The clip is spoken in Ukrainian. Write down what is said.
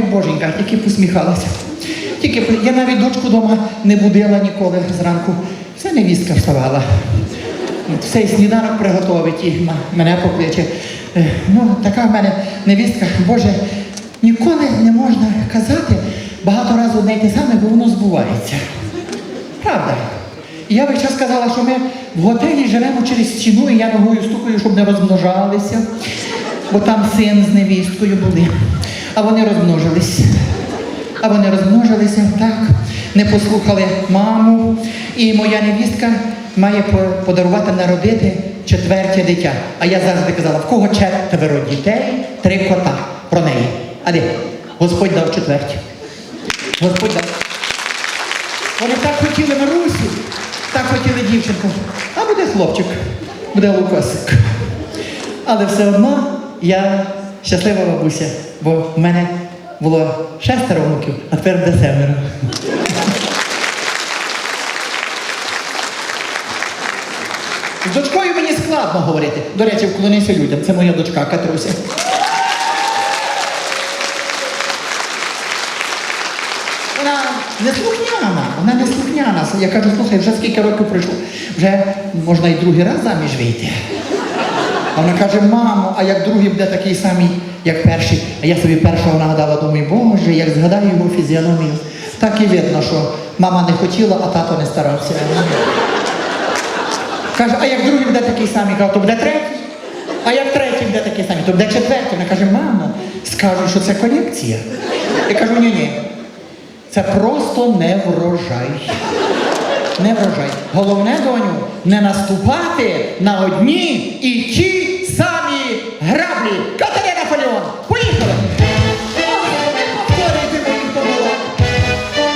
як боженька, тільки посміхалася. Тільки я навіть дочку вдома не будила ніколи зранку. Все невістка вставала. Все сніданок приготовить і мене покличе. Е, Ну, така в мене невістка, Боже, ніколи не можна казати багато разів одне й те саме, бо воно збувається. Правда. І я весь час казала, що ми в готелі живемо через стіну, і я ногою стукаю, щоб не розмножалися, бо там син з невісткою були. А вони розмножились. А вони розмножилися, так, не послухали маму. І моя невістка має подарувати народити четверте дитя. А я завжди казала, в кого четверо дітей, три кота про неї. А? Господь дав четверті. Господь дав. Вони так хотіли Марусю, так хотіли дівчинку. А буде хлопчик, буде Лукасик. Але все одно я щаслива бабуся, бо в мене було шестеро внуків, а тепер буде семеро. З дочкою мені складно говорити. До речі, вклонися людям. Це моя дочка Катруся. Вона не слухняна, вона не слухняна. Я кажу, слухай, вже скільки років пройшло, вже можна і другий раз заміж вийти. А вона каже, мамо, а як другий буде такий самий, як перший. А я собі першого нагадала, думаю, боже, як згадаю його фізіономію, так і видно, що мама не хотіла, а тато не старався. Каже, а як другий буде такий самий, кажу, то буде третій. А як третій буде такий самий, то буде четвертий. Вона каже, мамо, скажуть, що це колекція. Я кажу, ні, ні. Це просто не врожай. Не врожай. Головне, доню, не наступати на одні і ті!